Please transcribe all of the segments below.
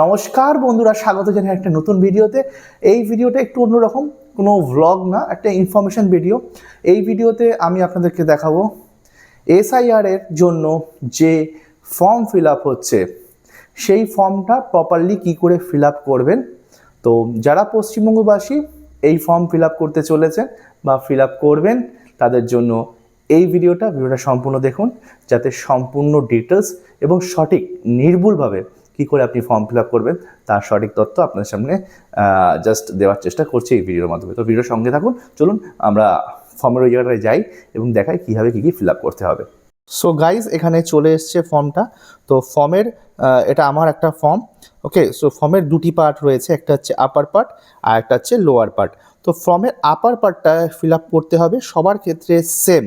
নমস্কার বন্ধুরা, স্বাগত জানাই একটা নতুন ভিডিওতে। এই ভিডিওটা একটু অন্যরকম, কোনো ভ্লগ না, একটা ইনফরমেশন ভিডিও এই ভিডিওতে আমি আপনাদেরকে দেখাবো এসআইআর এর জন্য যে ফর্ম ফিল আপ হচ্ছে, সেই ফর্মটা প্রপারলি কি করে ফিল আপ করবেন? তো যারা পশ্চিমবঙ্গবাসী, এই ফর্ম ফিল আপ করতে চলেছেন বা ফিল আপ করবেন, তাদের জন্য এই ভিডিওটা ভিডিওটা সম্পূর্ণ দেখুন, যাতে সম্পূর্ণ ডিটেলস এবং সঠিক, নির্ভুলভাবে কী করে আপনি ফর্ম ফিল আপ করবেন, তার সঠিক তথ্য আপনাদের সামনে জাস্ট দেওয়ার চেষ্টা করছি এই ভিডিওর মাধ্যমে। তো ভিডিওর সঙ্গে থাকুন, চলুন আমরা ফর্মের ওই জায়গাটায় যাই এবং দেখাই কীভাবে কী কী ফিল আপ করতে হবে। সো গাইজ এখানে চলে এসছে ফর্মটা তো ফর্মের এটা আমার একটা ফর্ম ওকে সো ফর্মের দুটি পার্ট রয়েছে, একটা হচ্ছে আপার পার্ট আর একটা হচ্ছে লোয়ার পার্ট তো ফর্মের আপার পার্টটা ফিল আপ করতে হবে, সবার ক্ষেত্রে সেম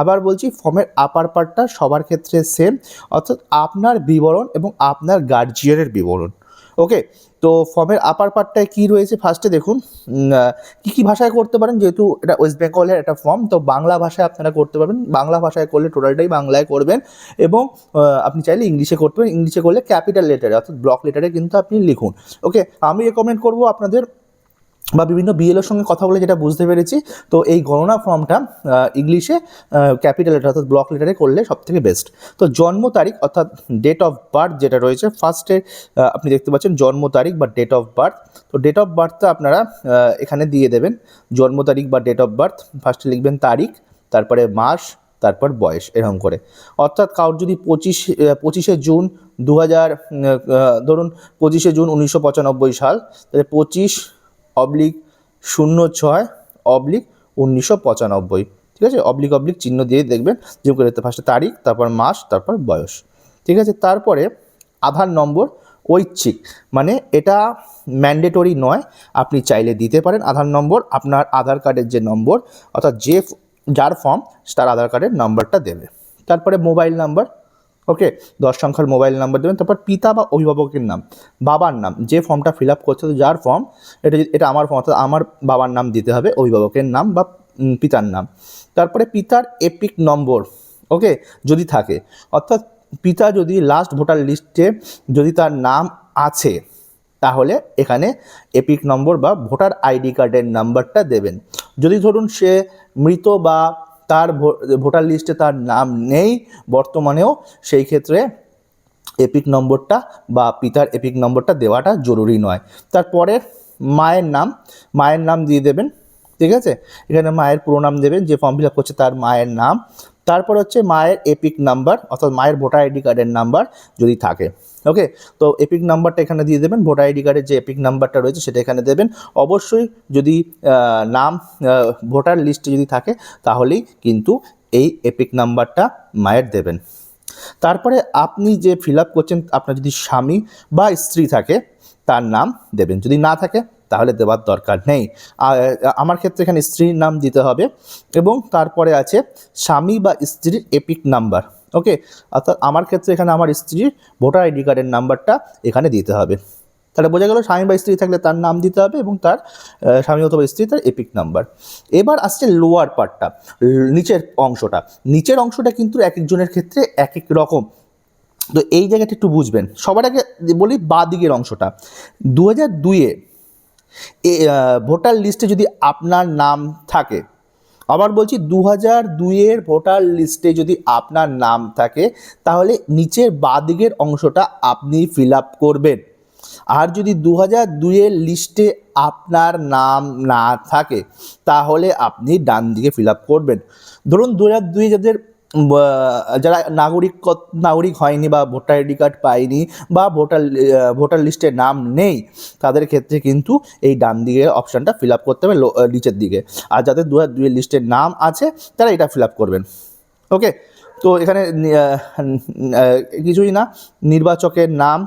আবার বলছি ফর্মের আপার পার্টটা সবার ক্ষেত্রে সেম অর্থাৎ আপনার বিবরণ এবং আপনার গার্জিয়ানের বিবরণ। ওকে তো ফর্মের আপার পার্টটায় কী রয়েছে? ফার্স্টে দেখুন কী কী ভাষায় করতে পারেন? যেহেতু এটা ওয়েস্ট বেঙ্গলের একটা ফর্ম তো বাংলা ভাষায় আপনারা করতে পারবেন। বাংলা ভাষায় করলে টোটালটাই বাংলায় করবেন এবং আপনি চাইলে ইংলিশে করতে পারেন। ইংলিশে করলে ক্যাপিটাল লেটারে অর্থাৎ ব্লক লেটারে কিন্তু আপনি লিখুন। ওকে আমি রেকমেন্ড করব আপনাদের বা বিভিন্ন বিএলের সঙ্গে কথা বলে যেটা বুঝতে পেরেছি, তো এই গণনা ফর্মটা ইংলিশে ক্যাপিটাল লেটার অর্থাৎ ব্লক লেটারে করলে সব থেকে বেস্ট তো জন্ম তারিখ অর্থাৎ ডেট অফ বার্থ যেটা রয়েছে ফার্স্টে আপনি দেখতে পাচ্ছেন জন্ম তারিখ বা ডেট অফ বার্থ তো ডেট অফ বার্থটা আপনারা এখানে দিয়ে দেবেন, জন্ম তারিখ বা ডেট অফ বার্থ ফার্স্টে লিখবেন তারিখ, তারপরে মাস, তারপর বয়স, এরকম করে। অর্থাৎ কারোর যদি পঁচিশ পঁচিশে জুন দু হাজার ধরুন পঁচিশে জুন উনিশশো পঁচানব্বই সাল, তাহলে পঁচিশ অবলিক শূন্য ছয়, অবলিক উনিশশো পঁচানব্বই। ঠিক আছে? অবলিক অবলিক চিহ্ন দিয়ে দেখবেন যে করে ফার্স্টে তারিখ, তারপর মাস, তারপর বয়স। ঠিক আছে? তারপরে আধার নম্বর ঐচ্ছিক। মানে এটা ম্যান্ডেটরি নয়। আপনি চাইলে দিতে পারেন আধার নম্বর। আপনার আধার কার্ডের যে নম্বর, অর্থাৎ যে যার ফর্ম তার আধার কার্ডের নাম্বারটা দেবে। তারপরে মোবাইল নাম্বার ওকে দশ সংখ্যার মোবাইল নাম্বার দেবেন, তারপর পিতা বা অভিভাবকের নাম, বাবার নাম, যে ফর্মটা ফিল আপ করছে যার ফর্ম এটা এটা আমার ফর্ম অর্থাৎ আমার বাবার নাম দিতে হবে, অভিভাবকের নাম বা পিতার নাম। তারপরে পিতার এপিক নম্বর ওকে যদি থাকে, অর্থাৎ পিতা যদি লাস্ট ভোটার লিস্টে যদি তার নাম আছে, তাহলে এখানে এপিক নম্বর বা ভোটার আইডি কার্ডের নাম্বারটা দেবেন। যদি ধরুন সে মৃত বা তার ভোটার লিস্টে তার নাম নেই, বর্তমানেও সেই ক্ষেত্রে এপিক নম্বরটা বা পিতার এপিক নম্বরটা দেওয়াটা জরুরি নয়। তারপরে মায়ের নাম মায়ের নাম দিয়ে দেবেন, ঠিক আছে? এখানে মায়ের পুরো নাম দেবেন, যে ফর্ম ফিল আপ করছে তার মায়ের নাম। তারপর হচ্ছে মায়ের এপিক নাম্বার অর্থাৎ মায়ের ভোটার আইডি কার্ডের নাম্বার যদি থাকে। ওকে তো এপিক নাম্বারটা এখানে দিয়ে দেবেন ভোটার আইডি কার্ডের যে এপিক নাম্বারটা রয়েছে সেটা এখানে দেবেন। অবশ্যই যদি নাম ভোটার লিস্টে যদি থাকে, তাহলেই কিন্তু এই এপিক নাম্বারটা মায়ের দেবেন। তারপরে আপনি যে ফিল আপ করছেন, আপনার যদি স্বামী বা স্ত্রী থাকে, তার নাম দেবেন। যদি না থাকে, তাহলে দেওয়ার দরকার নেই। আমার ক্ষেত্রে এখানে স্ত্রীর নাম দিতে হবে এবং তারপরে আছে স্বামী বা স্ত্রীর এপিক নাম্বার ওকে অর্থাৎ আমার ক্ষেত্রে এখানে আমার স্ত্রীর ভোটার আইডি কার্ডের নাম্বারটা এখানে দিতে হবে। তাহলে বোঝা গেল স্বামী বা স্ত্রী থাকলে তার নাম দিতে হবে এবং তার স্বামী অথবা স্ত্রী তার এপিক নাম্বার এবার আসছে লোয়ার পার্টটা নিচের অংশটা। নিচের অংশটা কিন্তু এক একজনের ক্ষেত্রে এক এক রকম। তো এই জায়গাটা একটু বুঝবেন। সবার আগে বলি বা দিকের অংশটা দু হাজার দুইয়ে ভোটার লিস্টে যদি আপনার নাম থাকে আবার বলছি দু হাজার দুইয়ের ভোটার লিস্টে যদি আপনার নাম থাকে, তাহলে নিচের বাদিকের অংশটা আপনি ফিল আপ করবেন। আর যদি দু হাজার দুইয়ের লিস্টে আপনার নাম না থাকে, তাহলে আপনি ডান দিকে ফিল আপ করবেন। ধরুন দু হাজার দুই যাদের যারা নাগরিক নাগরিক হয়নি বা ভোটার আইডি কার্ড পায়নি বা ভোটার ভোটার লিস্টে নাম নেই, তাদের ক্ষেত্রে কিন্তু এই ডান দিকের অপশানটা ফিল আপ করতে হবে নিচের দিকে। আর যাদের দু হাজার লিস্টের নাম আছে, তারা এটা ফিল আপ করবেন। ওকে তো এখানে কিছুই না। নির্বাচকের নাম,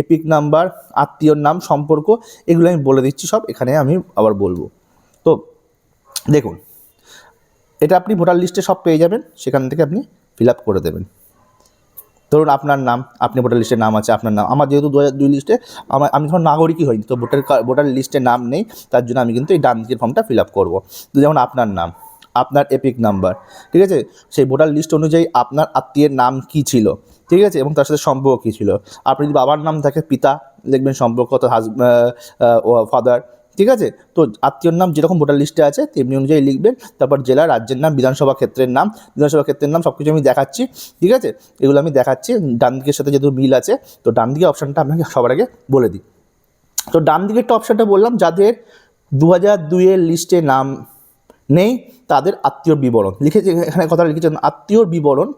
এপিক নাম্বার, আত্মীয়র নাম, সম্পর্ক, এগুলো আমি বলে দিচ্ছি সব। এখানে আমি আবার বলব। তো দেখুন এটা আপনি ভোটার লিস্টে সব পেয়ে যাবেন, সেখান থেকে আপনি ফিল আপ করে দেবেন। ধরুন আপনার নাম, আপনি ভোটার লিস্টে নাম আছে, আপনার নাম, আমার যেহেতু দু হাজার দুই লিস্টে, আমার আমি ধরুন নাগরিকই হইনি, তো ভোটার ভোটার লিস্টে নাম নেই, তার জন্য আমি কিন্তু এই ডান দিকের ফর্মটা ফিল আপ করব। তো যেমন আপনার নাম, আপনার এপিক নাম্বার ঠিক আছে? সেই ভোটার লিস্ট অনুযায়ী আপনার আত্মীয়ের নাম কী ছিল, ঠিক আছে? এবং তার সাথে সম্পর্ক কী ছিল? আপনি যদি বাবার নাম থাকে, পিতা লিখবেন সম্পর্ক, তো হাজ ফাদার ঠিক আছে? তো আত্মীয়র নাম যেরকম ভোটার লিস্টে আছে, তেমনি অনুযায়ী লিখবেন। তারপর জেলা, রাজ্যের নাম, বিধানসভা ক্ষেত্রের নাম, বিধানসভা ক্ষেত্রের নাম সব কিছু আমি দেখাচ্ছি। ঠিক আছে? এগুলো আমি দেখাচ্ছি। ডান দিকের সাথে যেহেতু মিল আছে, তো ডান দিকে অপশানটা আপনাকে সবার আগে বলে দিই। তো ডান দিকেরটা অপশানটা বললাম, যাদের দু হাজার দুইয়ের লিস্টে নাম নেই, তাদের আত্মীয় বিবরণ। লিখেছে, এখানে কথা লিখেছেন আত্মীয়র বিবরণ,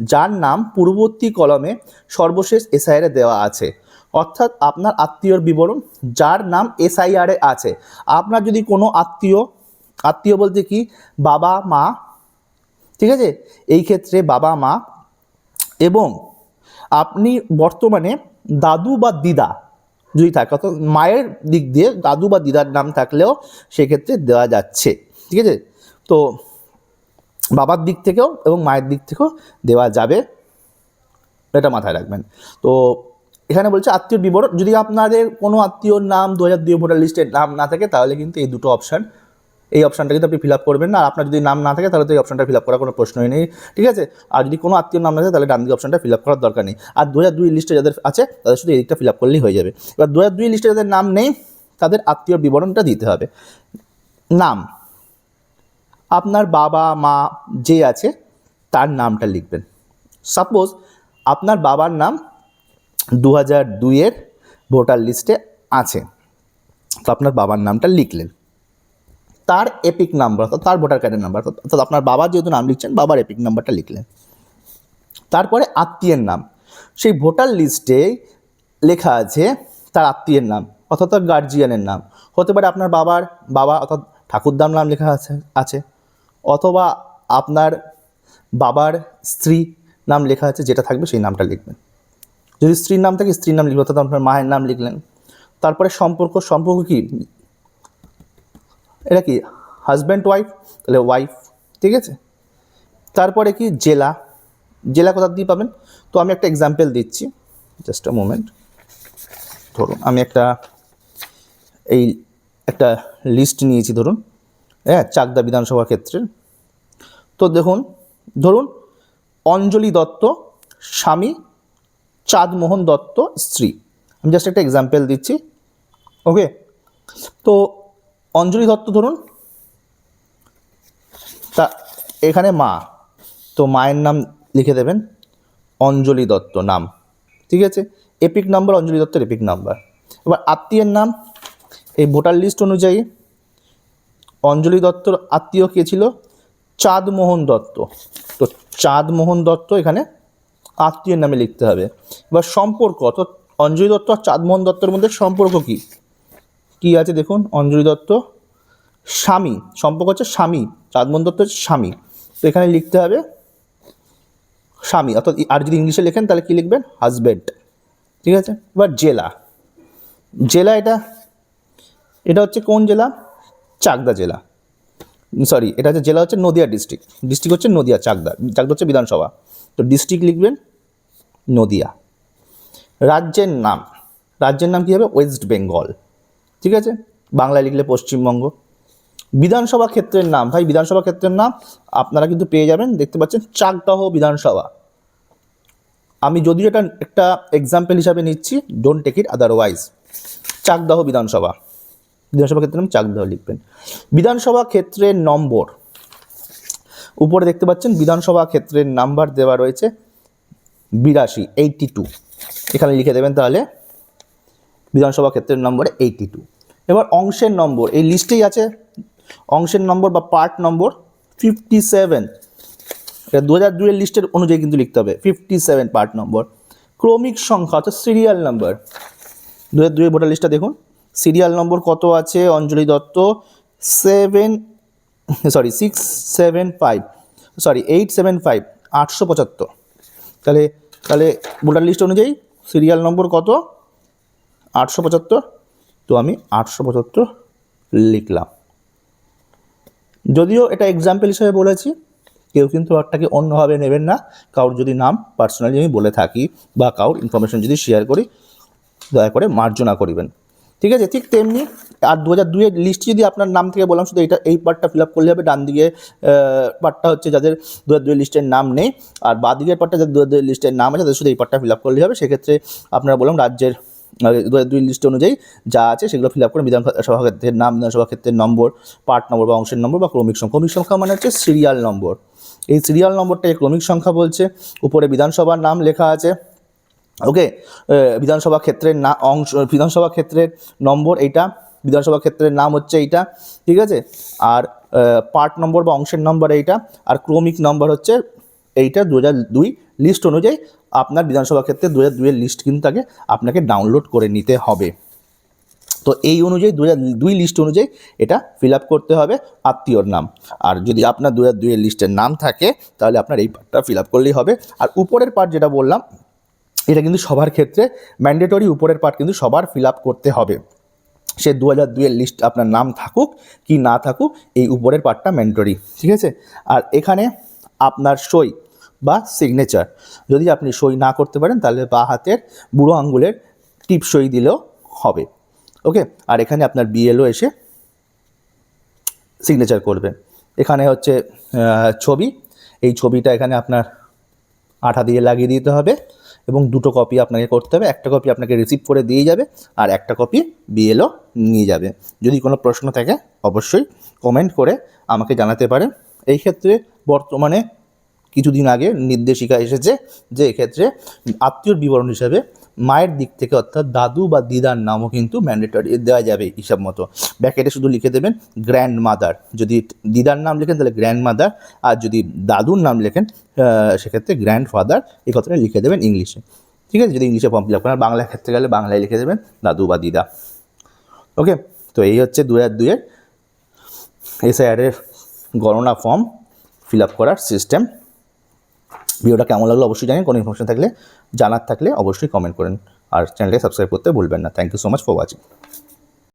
যার নাম পূর্ববর্তী কলমে সর্বশেষ এসআইআরে দেওয়া আছে। অর্থাৎ আপনার আত্মীয়র বিবরণ, যার নাম এসআইআরে আছে। আপনার যদি কোনো আত্মীয় আত্মীয় বলতে কি, বাবা, মা, ঠিক আছে? এই ক্ষেত্রে বাবা, মা এবং আপনি বর্তমানে দাদু বা দিদা যদি থাকে, অর্থাৎ মায়ের দিক দিয়ে দাদু বা দিদার নাম থাকলেও সেক্ষেত্রে দেওয়া যাচ্ছে, ঠিক আছে? তো বাবার দিক থেকেও এবং মায়ের দিক থেকেও দেওয়া যাবে। এটা মাথায় রাখবেন। তো এখানে বলছে আত্মীয় বিবরণ। যদি আপনাদের কোনো আত্মীয়র নাম দু হাজার দুই ভোটার লিস্টের নাম না থাকে, তাহলে কিন্তু এই দুটো অপশান এই অপশানটা কিন্তু আপনি ফিল আপ করবেন না। আর আপনার যদি নাম না থাকে, তাহলে তো এই অপশানটা ফিল আপ করার কোনো প্রশ্নই নেই। ঠিক আছে? আর যদি কোনো আত্মীয় নাম না থাকে, তাহলে ডান দিকে অপশানটা ফিল আপ করার দরকার নেই। আর দু হাজার দুই লিস্টে যাদের আছে, তাদের শুধু এই দিকটা ফিল আপ করলেই হয়ে যাবে। এবার দু হাজার দুই লিস্টে যাদের নাম নেই, তাদের আত্মীয় বিবরণটা দিতে হবে। নাম, আপনার বাবা, মা যে আছে, তার নামটা লিখবেন। সাপোজ আপনার বাবার নাম দু হাজার দুইয়ের ভোটার লিস্টে আছে। তো আপনার বাবার নামটা লিখলেন। তার এপিক নাম্বার অর্থাৎ তার ভোটার কার্ডের নাম্বার অর্থাৎ আপনার বাবা যেহেতু নাম লিখছেন, বাবার এপিক নাম্বারটা লিখলেন। তারপরে আত্মীয়ের নাম। সেই ভোটার লিস্টে লেখা আছে তার আত্মীয়ের নাম অর্থাৎ তার গার্জিয়ানের নাম। হতে পারে আপনার বাবার বাবা অর্থাৎ ঠাকুরদার নাম লেখা আছে আছে। অথবা আপনার বাবার স্ত্রী নাম লেখা আছে, যেটা থাকবে সেই নামটা লিখবেন। যদি স্ত্রীর নাম থাকে, স্ত্রীর নাম লিখবেন অর্থাৎ আপনার মায়ের নাম লিখলেন। তারপরে সম্পর্ক সম্পর্ক কি? এটা কি? হাজব্যান্ড ওয়াইফ তাহলে ওয়াইফ ঠিক আছে? তারপরে কি? জেলা। জেলা কোথা দিয়ে পাবেন? তো আমি একটা এক্সাম্পল দিচ্ছি। জাস্ট আ মোমেন্ট ধরুন, আমি একটা, এই একটা লিস্ট নিয়েছি, ধরুন। হ্যাঁ চাকদা বিধানসভা ক্ষেত্রের। তো দেখুন, ধরুন, অঞ্জলি দত্ত, স্বামী চাঁদমোহন দত্ত স্ত্রী। আমি জাস্ট একটা এক্সাম্পল দিচ্ছি। ওকে তো অঞ্জলি দত্ত ধরুন। তা এখানে মা। তো মায়ের নাম লিখে দেবেন অঞ্জলি দত্ত নাম। ঠিক আছে? এপিক নাম্বার অঞ্জলি দত্তের এপিক নাম্বার এবার আত্মীয়ের নাম। এই ভোটার লিস্ট অনুযায়ী অঞ্জলি দত্তর আত্মীয় কে ছিল? চাঁদমোহন দত্ত। তো চাঁদমোহন দত্ত এখানে আত্মীয়ের নামে লিখতে হবে। এবার সম্পর্ক, অর্থাৎ অঞ্জলি দত্ত আর চাঁদমোহন দত্তর মধ্যে সম্পর্ক কী? কী আছে দেখুন? অঞ্জলি দত্ত, স্বামী, সম্পর্ক হচ্ছে স্বামী, চাঁদমোহন দত্ত হচ্ছে স্বামী। তো এখানে লিখতে হবে স্বামী, অর্থাৎ আর যদি ইংলিশে লেখেন তাহলে কী লিখবেন? হাজব্যান্ড। ঠিক আছে? এবার জেলা। জেলা এটা এটা হচ্ছে কোন জেলা? চাকদা জেলা। সরি, এটা হচ্ছে জেলা হচ্ছে নদিয়া ডিস্ট্রিক্ট। ডিস্ট্রিক্ট হচ্ছে নদিয়া, চাকদা। চাকদা হচ্ছে বিধানসভা। তো ডিস্ট্রিক্ট লিখবেন নদিয়া। রাজ্যের নাম রাজ্যের নাম কী হবে? ওয়েস্ট বেঙ্গল ঠিক আছে? বাংলায় লিখলে পশ্চিমবঙ্গ। বিধানসভা ক্ষেত্রের নাম, ভাই বিধানসভা ক্ষেত্রের নাম আপনারা কিন্তু পেয়ে যাবেন। দেখতে পাচ্ছেন চাকদাহ বিধানসভা। আমি যদিও এটা একটা এক্সাম্পল হিসাবে নিচ্ছি don't take it otherwise Chakdah বিধানসভা। বিধানসভা ক্ষেত্রের নাম চাকদাহ লিখবেন। বিধানসভা ক্ষেত্রের নম্বর। উপরে দেখতে পাচ্ছেন বিধানসভা ক্ষেত্রের নাম্বার দেওয়া রয়েছে। বিরাশি এইটটি টু এখানে লিখে দেবেন তাহলে বিধানসভা ক্ষেত্রের নম্বরে এইটটি টু এবার অংশের নম্বর, এই লিস্টেই আছে। অংশের নম্বর বা পার্ট নম্বর ফিফটি সেভেন এটা দু হাজার দুইয়ের লিস্টের অনুযায়ী কিন্তু লিখতে হবে ফিফটি সেভেন পার্ট নম্বর। ক্রমিক সংখ্যা অর্থাৎ সিরিয়াল নাম্বার দু হাজার দুইয়ের ভোটার লিস্টটা দেখুন। সিরিয়াল নম্বর কত আছে? Anjali Dutta seven sorry six seven five sorry eight seven five আটশো পঁচাত্তর। তাহলে তাহলে ভোটার লিস্ট অনুযায়ী সিরিয়াল নম্বর কত? আটশো পঁচাত্তর। তো আমি আটশো পঁচাত্তর লিখলাম। যদিও এটা এক্সাম্পল হিসেবে বলেছি, কেউ কিন্তু ওটাকে অন্যভাবে নেবেন না। কারোর যদি নাম পার্সোনালি আমি বলে থাকি বা কারোর ইনফরমেশন যদি শেয়ার করি, দয়া করে মার্জনা করিবেন। ঠিক আছে? ঠিক তেমনি আর দু হাজার দুইয়ের লিস্ট যদি আপনার নাম থেকে বললাম, শুধু এটা, এই পার্টটা ফিল আপ করলে হবে, ডান দিকে পার্টটা হচ্ছে যাদের দু হাজার দুইয়ের লিস্টের নাম নেই, আর বাঁ দিকের পার্টটা যাদের দু হাজার লিস্টের নাম আছে, তাদের শুধু এই পার্টটা ফিল আপ করলে হবে। সেক্ষেত্রে আপনারা বললাম, রাজ্যের দু হাজার দুই লিস্ট অনুযায়ী যা আছে, সেগুলো ফিল আপ করে বিধানসভা ক্ষেত্রের নাম বিধানসভা ক্ষেত্রের নম্বর পার্ট নম্বর বা অংশের নম্বর বা ক্রমিক সংখ্যা। ক্রমিক সংখ্যা মানে হচ্ছে সিরিয়াল নম্বর এই সিরিয়াল নম্বরটাকে ক্রমিক সংখ্যা বলছে। উপরে বিধানসভার নাম লেখা আছে। ওকে বিধানসভা ক্ষেত্রের না, অংশ, বিধানসভা ক্ষেত্রের নম্বর এইটা, বিধানসভা ক্ষেত্রের নাম হচ্ছে এইটা, ঠিক আছে? আর পার্ট নম্বর বা অংশের নম্বর এইটা, আর ক্রমিক নম্বর হচ্ছে এইটা দু দুই লিস্ট অনুযায়ী আপনার বিধানসভা ক্ষেত্রে দু হাজার দুইয়ের লিস্ট কিন্তু তাকে আপনাকে ডাউনলোড করে নিতে হবে। তো এই অনুযায়ী দু দুই লিস্ট অনুযায়ী এটা ফিল করতে হবে আত্মীয়র নাম। আর যদি আপনার দু হাজার দুইয়ের লিস্টের নাম থাকে, তাহলে আপনার এই পার্টটা ফিল করলেই হবে। আর উপরের পার্ট যেটা বললাম এটা কিন্তু সবার ক্ষেত্রে ম্যান্ডেটরি উপরের পার্ট কিন্তু সবার ফিল আপ করতে হবে। সে দু হাজার দুইয়ের লিস্ট আপনার নাম থাকুক কি না থাকুক, এই উপরের পার্টটা ম্যান্ডেটরি ঠিক আছে? আর এখানে আপনার সই বা সিগনেচার যদি আপনি সই না করতে পারেন তাহলে বা হাতের বুড়ো আঙ্গুলের টিপ সই দিলেও হবে ওকে আর এখানে আপনার বিএলও এসে সিগনেচার করবে। এখানে হচ্ছে ছবি, এই ছবিটা এখানে আপনার আঠা দিয়ে লাগিয়ে দিতে হবে। এবং দুটো কপি আপনাকে করতে হবে। একটা কপি আপনাকে রিসিভ করে দিয়ে যাবে আর একটা কপি বিএলও নিয়ে যাবে। যদি কোনো প্রশ্ন থাকে, অবশ্যই কমেন্ট করে আমাকে জানাতে পারে। এই ক্ষেত্রে বর্তমানে কিছুদিন আগে নির্দেশিকা এসেছে যে এক্ষেত্রে আত্মীয়র বিবরণ হিসাবে মায়ের দিক থেকে অর্থাৎ দাদু বা দিদার নামও কিন্তু ম্যান্ডেটরি দেওয়া যাবে হিসাব মতো। ব্যাকেটে শুধু লিখে দেবেন গ্র্যান্ড মাদার যদি দিদার নাম লেখেন তাহলে গ্র্যান্ড মাদার আর যদি দাদুর নাম লেখেন সেক্ষেত্রে গ্র্যান্ড ফাদার এই কথাটা লিখে দেবেন ইংলিশে। ঠিক আছে? যদি ইংলিশে ফর্ম ফিল আপ করেন, আর বাংলা ক্ষেত্রে গেলে বাংলায় লিখে দেবেন দাদু বা দিদা। ওকে তো এই হচ্ছে দু হাজার দুইয়ের এসআইআরের গণনা ফর্ম ফিল আপ করার সিস্টেম ভিডিওটা কেমন লাগল অবশ্যই জানেন কোনো ইনফরমেশন থাকলে, জানার থাকলে অবশ্যই কমেন্ট করেন। আর চ্যানেলকে সাবস্ক্রাইব করতে ভুলবেন না। Thank you so much for watching